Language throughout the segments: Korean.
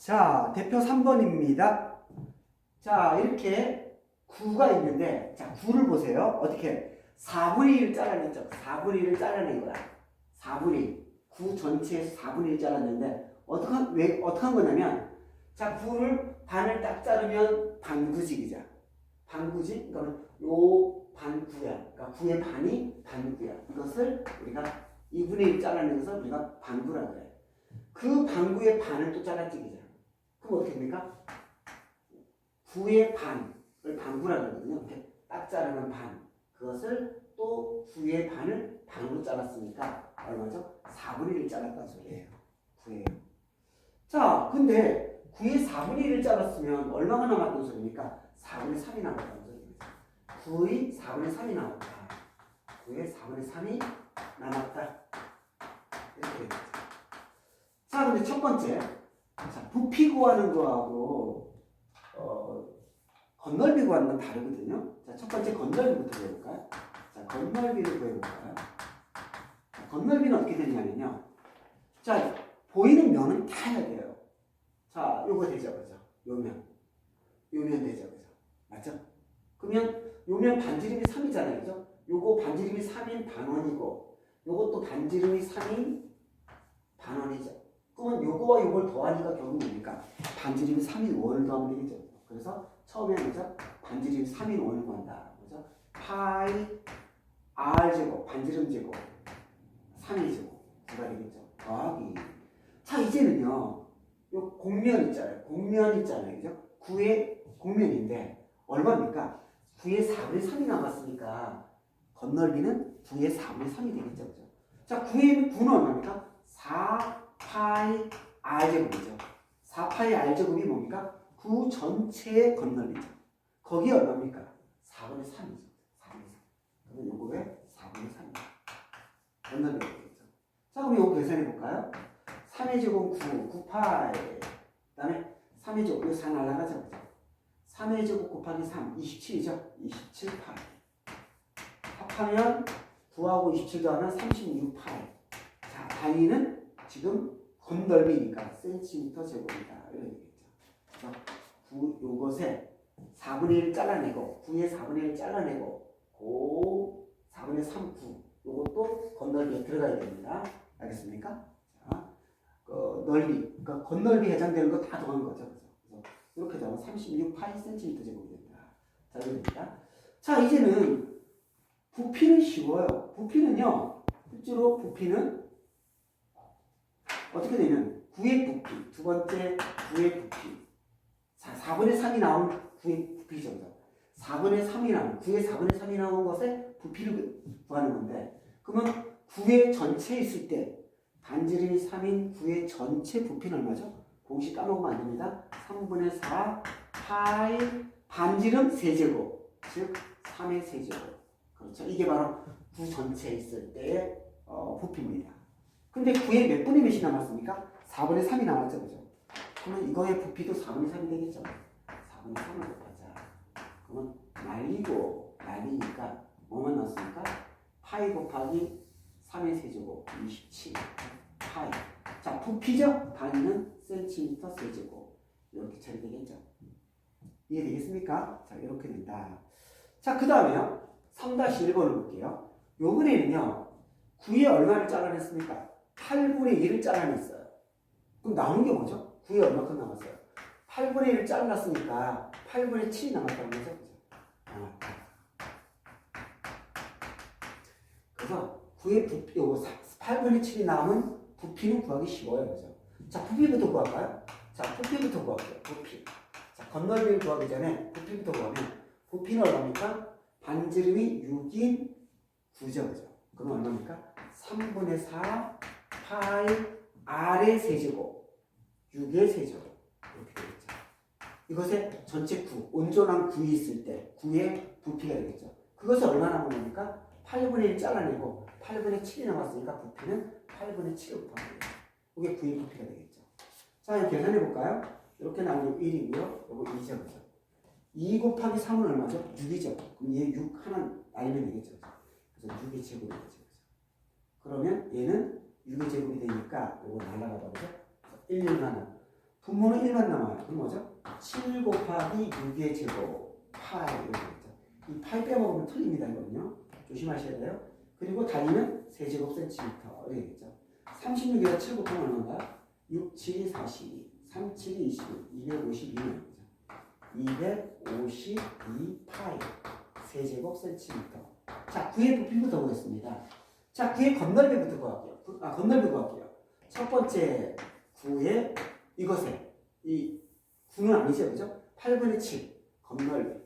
자, 대표 3번입니다. 자, 이렇게 9가 있는데, 자, 9를 보세요. 어떻게? 4분의 1을 잘라냈죠. 4분의 1을 잘라낸 거야. 4분의 1. 9 전체에서 4분의 1 잘랐는데, 어떻게, 한- 왜, 어떻게 한 거냐면, 자, 9를 반을 딱 자르면 반구직이자. 반구직? 그러니까 요 반구야. 그러니까 9의 반이 반구야. 이것을 우리가 2분의 1 잘라내서 우리가 반구라 그래. 그 반구의 반을 또 잘라찍이자. 그럼 어떻게 됩니까? 9의 반을 반구라 그러거든요. 이렇게 딱 자르면 반. 그것을 또 9의 반을 반으로 잘랐으니까 얼마죠? 4분의 1을 잘랐다는 소리예요. 9의. 자, 근데 9의 4분의 1을 잘랐으면 얼마가 남았던 소리입니까? 4분의 3이 남았다는 소리입니다. 9의 4분의 3이 남았다. 9의 4분의 3이 남았다. 이렇게 되겠죠. 자, 근데 첫 번째. 자, 부피 구하는 거하고, 어, 건널비 구하는 건 다르거든요. 자, 첫 번째 건널비부터 배워볼까요? 자, 건널비를 구해볼까요? 자, 건널비는 어떻게 되냐면요. 자, 보이는 면은 다 해야 돼요. 자, 요거 되죠, 그죠? 요 면. 요 면 되죠, 그죠? 맞죠? 그러면 요 면 반지름이 3이잖아요, 그죠? 요거 반지름이 3인 반원이고, 요것도 반지름이 3인 반원이죠. 그러면 요거와 요걸 더하니까 결국 뭡니까? 반지름이 3인 원을 더하면 되겠죠. 그래서 처음에 뭐죠? 반지름이 3인 원을 구한다. 그죠? 파이 r 제곱 반지름 제곱 3의 제곱 제가 되겠죠. 더하기. 자 이제는요. 요 공면 있잖아요. 공면 있잖아요. 그죠? 9의 공면인데 얼마입니까? 9의 4분의 3이 남았으니까 건널비는 9의 4분의 3이 되겠죠. 그죠? 자 9의 9는 얼마입니까? 4 파이 r 제곱이죠. 4 파이 r 제곱이 뭡니까? 9 전체의 건널비죠. 거기 얼마입니까? 4분의 3이죠. 4분의 3. 그러면 요거에 4분의 3이죠. 건널비가 되겠죠. 자, 그럼 요거 계산해 볼까요? 3의 제곱 9, 9 파이. 그 다음에 3의 제곱, 이거 4 날라가죠. 그죠? 3의 제곱 곱하기 3, 27이죠. 27 파이. 합하면 9하고 27 더하면 36 파이. 자, 단위는 지금 건널비니까 센티미터 제곱이다. 이렇게 되겠죠. 그래서 9 요것에 4분의 1 잘라내고 9의 4분의 1 잘라내고 고 4분의 3 9 요것도 건널비에 들어가야 됩니다. 알겠습니까? 자, 그 넓이 그러니까 건널비 해당되는 거 다 더한 거죠. 그래서 이렇게 되면 36 파이 센티미터 제곱이 된다. 자, 이겁니다. 자, 이제는 부피는 쉬워요. 부피는요. 실제로 부피는 어떻게 되면 9의 부피, 두 번째 9의 부피. 자, 4분의 3이 나온 9의 부피죠. 4분의 3이 나온, 9의 4분의 3이 나온 것에 부피를 구하는 건데, 그러면 9의 전체에 있을 때, 반지름이 3인 9의 전체 부피는 얼마죠? 공식 까먹으면 안 됩니다. 3분의 4 파이 반지름 세제곱, 즉 3의 세제곱. 그렇죠. 이게 바로 9 전체에 있을 때의 어, 부피입니다. 근데 9에 몇 분의 몇이 남았습니까? 4분의 3이 남았죠, 그죠? 그러면 이거의 부피도 4분의 3이 되겠죠? 4분의 3을 곱하자. 그러면 날리고, 날리니까 뭐만 넣었습니까? 파이 곱하기 3의 세제곱, 27. 파이. 자, 부피죠? 단위는 센티미터 세제곱. 이렇게 처리되겠죠? 이해되겠습니까? 자, 이렇게 된다. 자, 그 다음에요. 3-1번을 볼게요. 요번에는요, 9에 얼마를 잘라냈습니까? 8분의 1을 잘라냈어요. 그럼 남은 게 뭐죠? 9에 얼마큼 남았어요? 8분의 1을 잘랐으니까 8분의 7이 남았다는 거죠? 남았다. 그래서 9의 부피, 요거 8분의 7이 남은 부피는 구하기 쉬워요. 그죠? 자, 부피부터 구할까요? 자, 부피부터 구할게요. 부피. 자, 건널비를 구하기 전에 부피부터 구하면 부피는 얼마입니까? 반지름이 6인 9죠. 그죠? 그럼 얼마입니까? 3분의 4 파이 r의 세제곱 6의 세제곱 이렇게 되겠죠. 이것에 전체 9, 온전한 9이 있을 때 9의 부피가 되겠죠. 그것이 얼마나 남은 겁니까? 8분의 1 잘라내고 8분의 7이 남았으니까 부피는 8분의 7을 곱하면 돼요. 이게 9의 부피가 되겠죠. 자, 계산해 볼까요? 이렇게 나오면 1이고요. 이거 2죠. 그죠? 2 곱하기 3은 얼마죠? 6이죠. 그럼 얘 6 하나 날리면 되겠죠. 그래서 6의 제곱이 되죠. 그러면 얘는 6의 제곱이 되니까 이거 날라가다 보죠. 1, 1 하나. 분모는 1만 남아요. 그럼 뭐죠? 7 곱하기 6의 제곱 파이 이렇게 되죠. 이 파이 빼먹으면 틀립니다. 이거는요. 조심하셔야 돼요. 그리고 단위는 세제곱 센티미터 이렇게 되겠죠. 36에다 7 곱하면 얼마인가? 6, 7이 42, 3, 7이 22, 252는 252 파이 세제곱 센티미터. 자, 구의 부피부터 보겠습니다. 자, 구의 건널비부터 구할게요. 구- 아, 건널비 구할게요. 첫 번째 구의 이것에 이 구는 아니죠, 그죠? 8분의 7 건널비.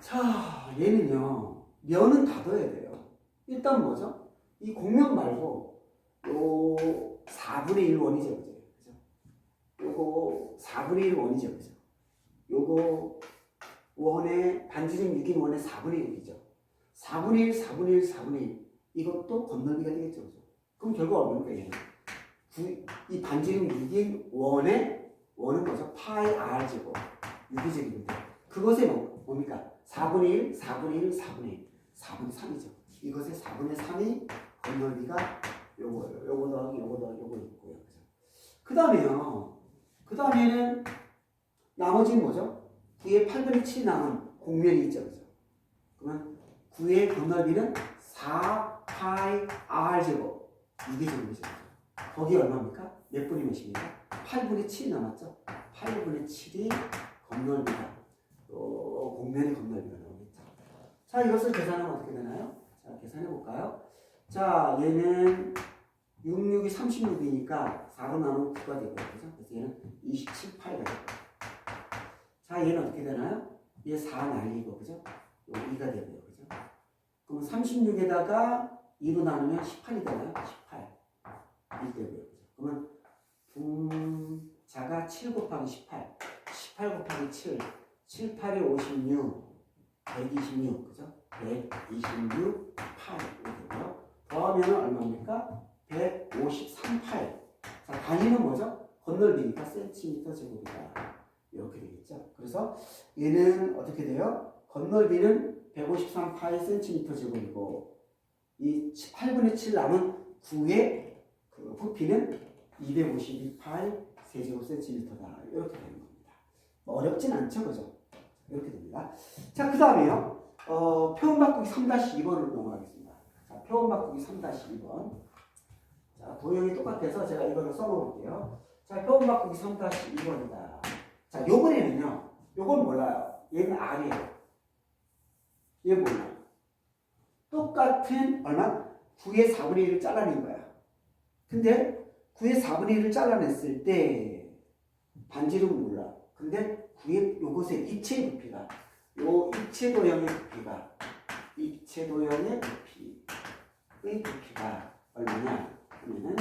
자, 얘는요. 면은 다 넣어야 돼요. 일단 뭐죠? 이 공면 말고 요 4분의 1 원이죠, 그죠? 그죠? 요거 4분의 1 원이죠, 그죠? 요거 원의 반지름 6인 원의 4분의 1이죠. 4분의 1, 4분의 1, 4분의 1. 이것도 건널비가 되겠죠? 그럼 결국 얼마입니까, 얘는? 구- 이 반지름 6인 원의 원은 뭐죠? 파이 r 제곱 6이 제곱인데 그것에 뭐, 뭡니까? 4분의 1, 4분의 1, 4분의 1, 4분의 3이죠. 이것의 4분의 3이 건널비가 요거예요. 요거 더하기 요거 더하기 요거 있고요. 그 다음에요. 그 다음에는 나머지는 뭐죠? 9의 8분의 7이 남은 공면이 있죠. 그죠? 그러면 9의 건널비는 4 파이 r 제곱 6의 제곱이죠. 거기 얼마입니까? 몇 분이 몇입니까? 8분의 7이 남았죠? 8분의 7이 건널비가 또 공면의 건널비가 나오겠죠. 자 이것을 계산하면 어떻게 되나요? 자 계산해 볼까요? 자 얘는 6, 6이 36이니까 4로 나누면 9가 되고요. 그죠? 그래서 얘는 27, 8가 되고 자 얘는 어떻게 되나요? 얘 4 날리고 그죠? 요 2가 되고요. 그럼 36에다가 2로 나누면 18이 되나요? 18 1 되고요. 그죠? 그러면 분자가 7 곱하기 18 18 곱하기 7 7, 8이 56 126 그죠? 126 8 이렇게 되고요. 더하면 얼마입니까? 153 8 자, 단위는 뭐죠? 건널비니까 센티미터 제곱이다. 이렇게 되겠죠. 그래서 얘는 어떻게 돼요? 건널비는 153 파이 센티미터 제곱이고 이 8분의 7 남은 9의 그 부피는 252 파이 세제곱 센티미터다. 이렇게 되는 겁니다. 뭐 어렵진 않죠, 그죠? 이렇게 됩니다. 자, 그 다음에요. 어, 표현 바꾸기 3-2번으로 넘어가겠습니다. 자, 표현 바꾸기 3-2번. 자, 도형이 똑같아서 제가 이거를 써놓을게요. 자, 표현 바꾸기 3-2번이다. 자, 요번에는요. 요건 몰라요. 얘는 R이에요. 얘 몰라요. 똑같은 얼마? 9의 4분의 1을 잘라낸 거야. 근데 9의 4분의 1을 잘라냈을 때 반지름은 몰라. 근데 9의 요것의 입체 부피가 요 입체 도형의 부피가 입체 도형의 부피의 부피가 얼마냐? 그러면은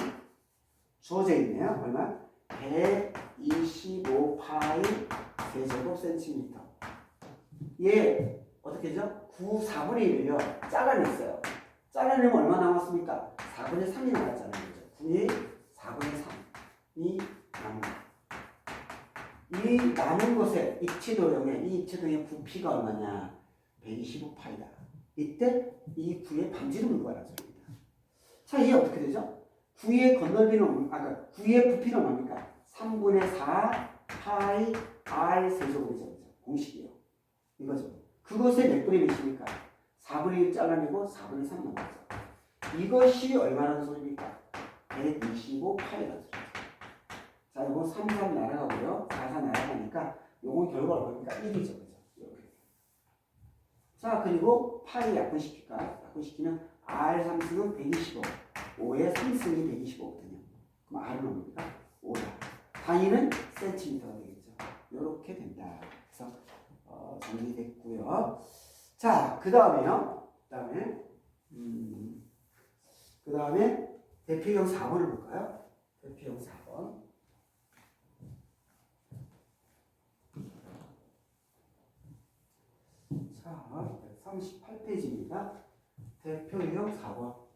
주어져 있네요. 얼마? 125 파이 세제곱 센티미터. 얘 어떻게 되죠? 9 4분의 1을요 잘라냈어요. 잘라내면 얼마 남았습니까? 4분의 3이 남았잖아요. 그죠? 9의 4분의 3이 남은 이 남은 것에 입체도형의 이 입체도형의 부피가 얼마냐? 125파이다. 이때 이 9의 반지름을 구하라 소리입니다. 자, 이게 어떻게 되죠? 9의 건널비는 아까 9의 부피는 뭡니까? 3분의 4 파이 r 세제곱이죠. 공식이에요. 이거죠. 그것의 몇 분의 몇입니까? 4분의 1 잘라내고 4분의 3 남았죠. 이것이 얼마라는 소리입니까? 125 파이라는 소리죠. 자, 이건 3, 3 날아가고요. 4, 4 날아가니까 요건 결과 얼마입니까? 1이죠. 그죠? 이렇게. 자, 그리고 파이 약분시킬까? 약분시키면 R 상승은 125. 5의 3승이 125거든요. 그럼 R은 뭡니까? 5다. 단위는 센티미터가 되겠죠. 이렇게 된다. 정리됐고요. 자, 그 다음에요. 그 다음에 음, 그 다음에 대표형 4번을 볼까요? 대표형 4번. 자, 38페이지입니다. 대표형 4번.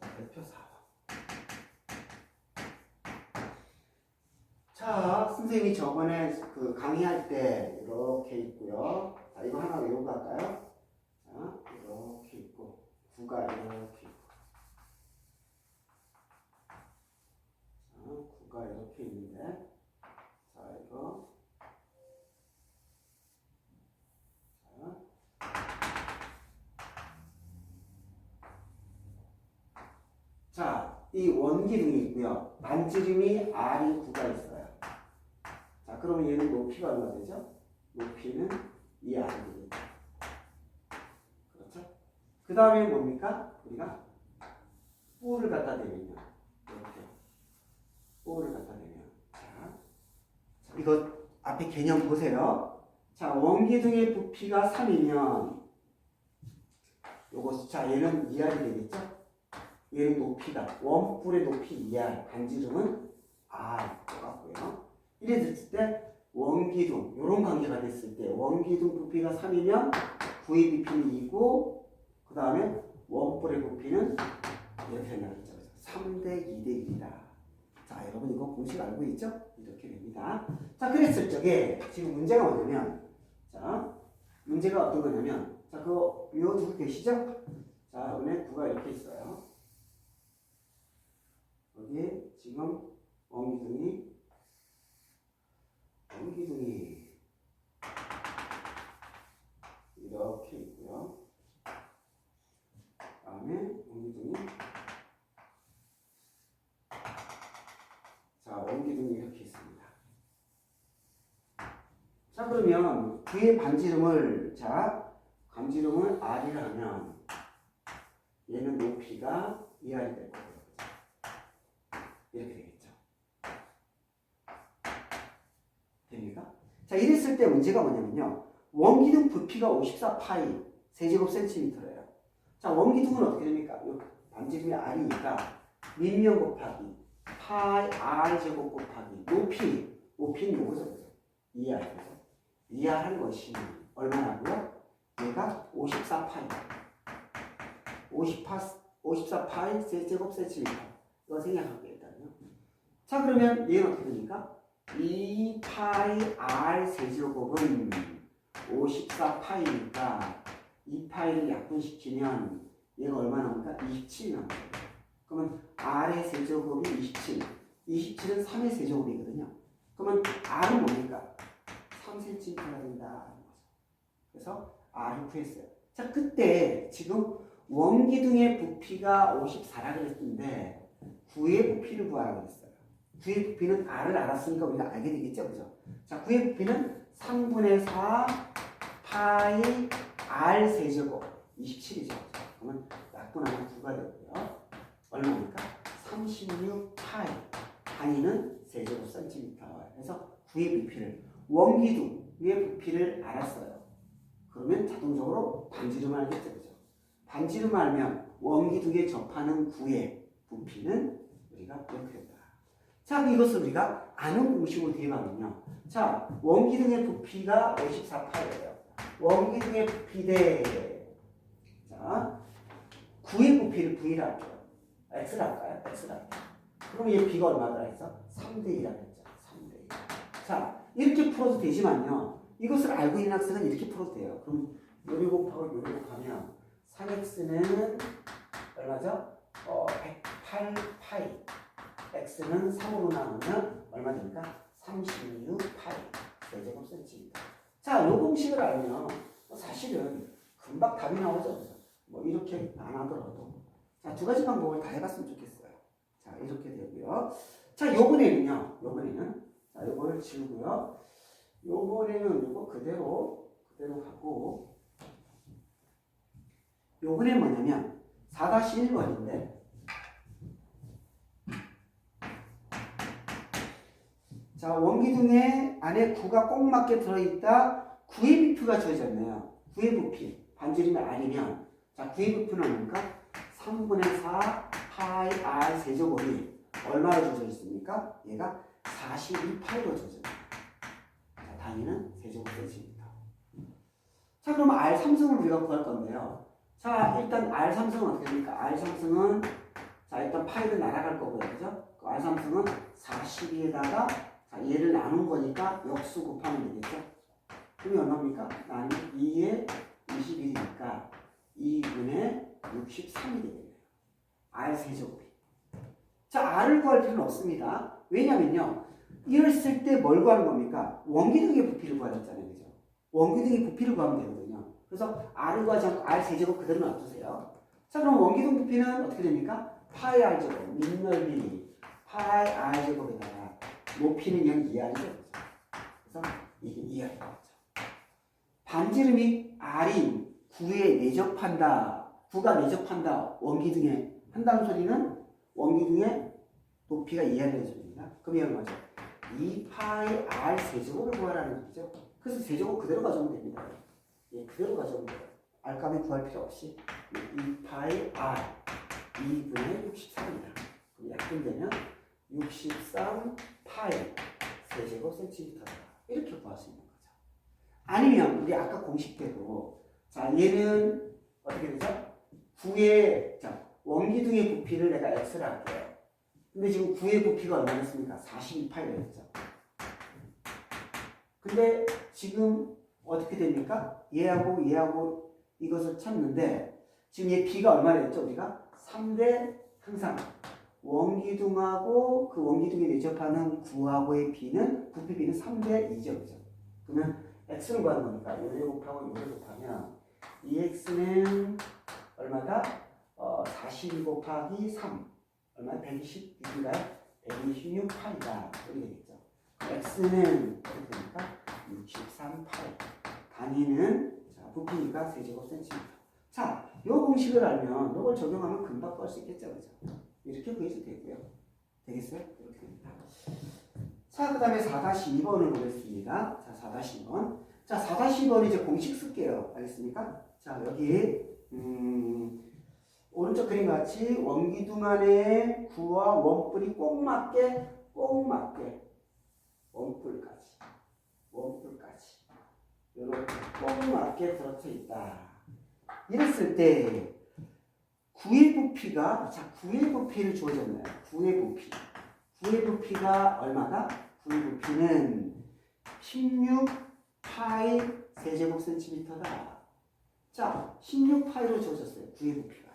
자, 대표 4번. 자, 선생님이 저번에 그 강의할 때 이렇게 있고요. 자, 이거 하나 외우고 갈까요? 자, 이렇게 있고 구가 이렇게 있고 자, 구가 이렇게 있는데 자, 이거 자, 이 원기둥이 있고요. 반지름이 R이 9가 있어요. 자, 그러면 얘는 높이가 얼마 되죠? 높이는 2R이 되겠죠. 그렇죠? 그 다음에 뭡니까? 우리가 뿔을 갖다 대면요. 이렇게. 뿔을 갖다 대면. 자, 자, 이거 앞에 개념 보세요. 자, 원기둥의 부피가 3이면 요거 자 얘는 2R이 되겠죠? 얘는 높이가 원뿔의 높이 2R 반지름은 R 똑같고요. 이래 됐을 때 원기둥 이런 관계가 됐을 때 원기둥 부피가 3이면 구의 부피는 2고 그 다음에 원뿔의 부피는 이렇게 된다겠죠. 3대 2대 1이다. 자 여러분 이거 공식 알고 있죠? 이렇게 됩니다. 자 그랬을 적에 지금 문제가 뭐냐면 자 문제가 어떤 거냐면 자 그거 외워두고 계시죠? 자 오늘 구가 이렇게 있어요. 여기 지금 원기둥이 원기둥이 이렇게 있고요. 다음에 원기둥이 자 원기둥이 이렇게 있습니다. 자 그러면 그의 반지름을 자 반지름을 R이라 하면 얘는 높이가 2R이 될 거예요. 이렇게 되겠죠. 됩니까? 자 이랬을 때 문제가 뭐냐면요. 원기둥 부피가 54파이 세제곱 센티미터예요. 자 원기둥은 어떻게 됩니까? 요 반지름이 R이니까 밑면 곱하기 파이 R 제곱 곱하기 높이 높이는 요거죠. 그죠? 2R 그죠? 2R 한 것이 얼마나고요? 얘가 54파이 58, 54파이 세제곱 센티미터 이거 생략할게요 일단요. 자 그러면 얘는 어떻게 됩니까? 2파이 R 세제곱은 54파이니까 2파이를 약분시키면 얘가 얼마 나옵니까? 27이 나옵니다. 그러면 R의 세제곱이 27. 27은 3의 세제곱이거든요. 그러면 R은 뭡니까? 3cm가 된다. 그래서 R을 구했어요. 자, 그때 지금 원기둥의 부피가 54라 그랬는데 9의 부피를 구하라고 했어요. 9의 부피는 R을 알았으니까 우리가 알게 되겠죠, 그죠? 자, 9의 부피는 3분의 4 파이 R 세제곱 27이죠. 그러면 약분하면 9가 되고요. 얼마입니까? 36 파이 단위는 세제곱 센티미터. 그래서 9의 부피를 원기둥의 부피를 알았어요. 그러면 자동적으로 반지름을 알겠죠, 그죠? 반지름 알면 원기둥에 접하는 구의 부피는 우리가 이렇게. 자, 이것을 우리가 아는 공식으로 대입하면요. 자, 원기둥의 부피가 54파예요. 원기둥의 부피 대 자, 구의 부피를 V라 할게요. X라 할까요? X라. 그럼 얘 B가 얼마더라 했어? 3대 2라 했죠. 3대 2. 자, 이렇게 풀어도 되지만요. 이것을 알고 있는 학생은 이렇게 풀어도 돼요. 그럼 요리 곱하고 요리 곱하면 3x는 얼마죠? 어, 108파이. X는 3으로 나누면 얼마 됩니까? 36 파이. 세제곱 센티미터. 자, 요 공식을 알면 사실은 금방 답이 나오죠. 뭐 이렇게 안 하더라도. 자, 두 가지 방법을 다 해봤으면 좋겠어요. 자, 이렇게 되고요. 자, 요번에는요. 요번에는. 자, 요거를 지우고요. 요번에는 요거 그대로, 그대로 하고. 요번에 뭐냐면 4-1번인데 자 원기둥의 안에 9가 꼭 맞게 들어있다. 9의 부피가 주어졌네요. 9의 부피. 반지름이 아니면. 자 9의 부피는 뭡니까? 3분의 4 파이 r 세제곱이 얼마로 있습니까? 얘가 41파이로 주어져 자 단위는 세제곱 센티미터 자 그러면 r 삼승을 우리가 구할 건데요. 자, 일단 R 삼성은 어떻게 됩니까? R 삼성은 자, 일단 파이를 날아갈 거고요. 그죠? 그 R 삼성은 42에다가 자, 얘를 나눈 거니까 역수 곱하면 되겠죠? 그럼 얼마입니까? 나는 2에 21이니까 2분의 63이 되겠네요. R 세제곱이. 자, R을 구할 필요는 없습니다. 왜냐면요. 이랬을 때 뭘 구하는 겁니까? 원기둥의 부피를 구하셨잖아요. 그죠? 원기둥의 부피를 구하면 되거든요. 그래서 R을 구하지 않고 R 세제곱 그대로 놔두세요. 자, 그럼 원기둥 부피는 어떻게 됩니까? 파이 r 제곱 밑넓이 파이 r 제곱에다가 높이는 그냥 2r이죠. 그래서 이게 2r이 나오죠. 반지름이 r이 9에 내접한다. 9가 내접한다. 원기둥에 한다는 소리는 원기둥의 높이가 2r이라는 소리입니다. 그럼 이건 뭐죠? 2파이 r 세제곱을 구하라는 얘기죠. 그래서 세제곱 그대로 가져오면 됩니다. 예, 그대로 가져오면 돼요. r값을 구할 필요 없이 2파이 r 2분의 63입니다. 그럼 약분되면 63 파이 세제곱 센티미터다. 이렇게 구할 수 있는 거죠. 아니면 우리 아까 공식대로 자 얘는 어떻게 되죠? 9의 자 원기둥의 부피를 내가 x라 할게요. 근데 지금 9의 부피가 얼마였습니까? 42파이였죠. 근데 지금 어떻게 됩니까? 얘하고 얘하고 이것을 찾는데 지금 얘 b가 얼마였죠? 우리가 3대 항상 원기둥하고 그 원기둥에 내접하는 9하고의 b는 부피 b는 3대 2죠. 그죠? 그러면 x는 구하는 거니까 요래 곱하고 요래 곱하면 이 x는 얼마다? 어, 42 곱하기 3 얼마? 126인가요? 126파이다. 이렇게 되겠죠. x는 어떻게 됩니까? 63파이. 단위는 자, 부피니까 세제곱 센티미터. 자, 이 공식을 알면 이걸 적용하면 금방 구할 수 있겠죠, 그죠? 이렇게 구해도 되고요. 되겠어요? 이렇게 됩니다. 자, 그 다음에 4-2번을 보겠습니다. 자, 4-2번. 자, 4-2번 이제 공식 쓸게요. 알겠습니까? 자, 여기, 음, 오른쪽 그림 같이 원기둥 안에 구와 원뿔이 꼭 맞게, 꼭 맞게, 원뿔까지, 원뿔까지. 이렇게 꼭 맞게 들어쳐 있다. 이랬을 때, 구의 부피가, 자, 구의 부피를 주어졌나요? 구의 부피. 구의 부피가 얼마다? 구의 부피는 16파이 세제곱 센티미터다. 자, 16파이로 주어졌어요. 구의 부피가.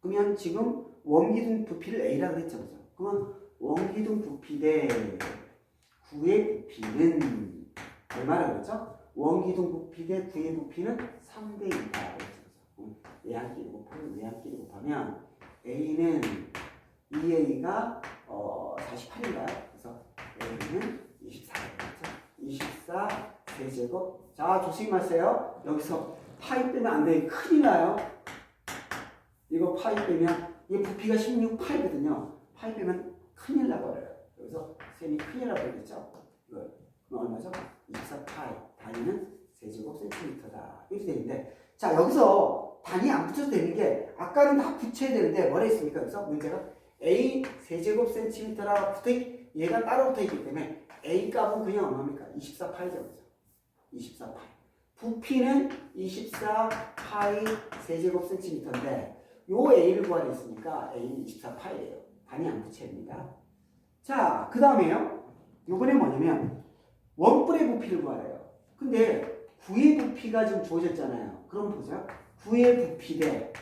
그러면 지금 원기둥 부피를 A라고 했죠. 그죠? 그러면 원기둥 부피 대 구의 부피는 얼마라고 했죠? 원기둥 부피 대 구의 부피는 3대 2다. 외항끼리 곱하면 외항끼리 곱하면 A는 2A가 어, 48인가요? 그래서 A는 24겠죠? 24 세제곱. 자, 조심하세요. 여기서 파이 빼면 안 돼. 큰일 나요. 이거 파이 빼면 이 부피가 16파이거든요. 파이 빼면 큰일 나버려요. 여기서 셈이 큰일 나버리겠죠? 이거 그럼 얼마죠? 24파이. 단위는 세제곱 센티미터다. 이렇게 되는데 자 여기서 단위 안 붙여도 되는 게 아까는 다 붙여야 되는데 뭐라 했습니까? 그래서 문제가 A 세제곱 센티미터라 붙어 있, 얘가 따로 붙어 있기 때문에 A 값은 그냥 얼마입니까? 24파이죠. 그죠? 24파이. 부피는 24파이 세제곱 센티미터인데 요 A를 구하려 했으니까 A는 24파이예요. 단위 안 붙여야 됩니다. 자, 그 다음에요. 요번에 뭐냐면 원뿔의 부피를 구하래요. 근데 9의 부피가 지금 주어졌잖아요. 그럼 보자. 9의 부피 대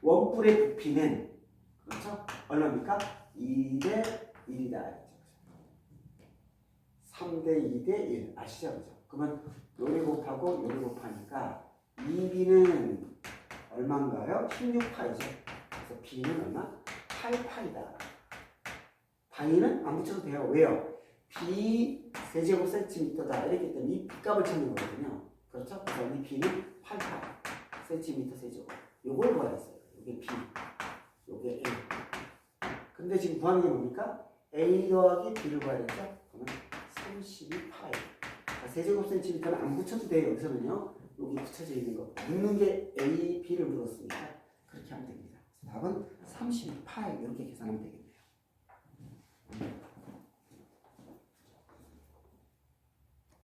원뿔의 부피는 그렇죠? 얼마입니까? 2대 1이다. 3대 2대 1 아시죠? 그러면 요리 곱하고 요리 곱하니까 2b는 얼마인가요? 16파이죠. 그래서 b는 얼마? 8파이다. 단위는 안 붙여도 돼요. 왜요? b 세제곱 센티미터다. 이렇게 때문에 이 b값을 찾는 거거든요. 그렇죠? 그래서 이 b는 8파 센티미터 세제곱. 요걸 구하랬어요. 요게 b, 요게 a. 근데 지금 구하는 게 뭡니까? a 더하기 b를 구하랬죠? 그러면 32파이. 세제곱 센티미터는 안 붙여도 돼요. 여기서는요. 여기 붙여져 있는 거. 묻는 게 a, b를 물었으니까 그렇게 하면 됩니다. 답은 32파이 이렇게 계산하면 되겠네요.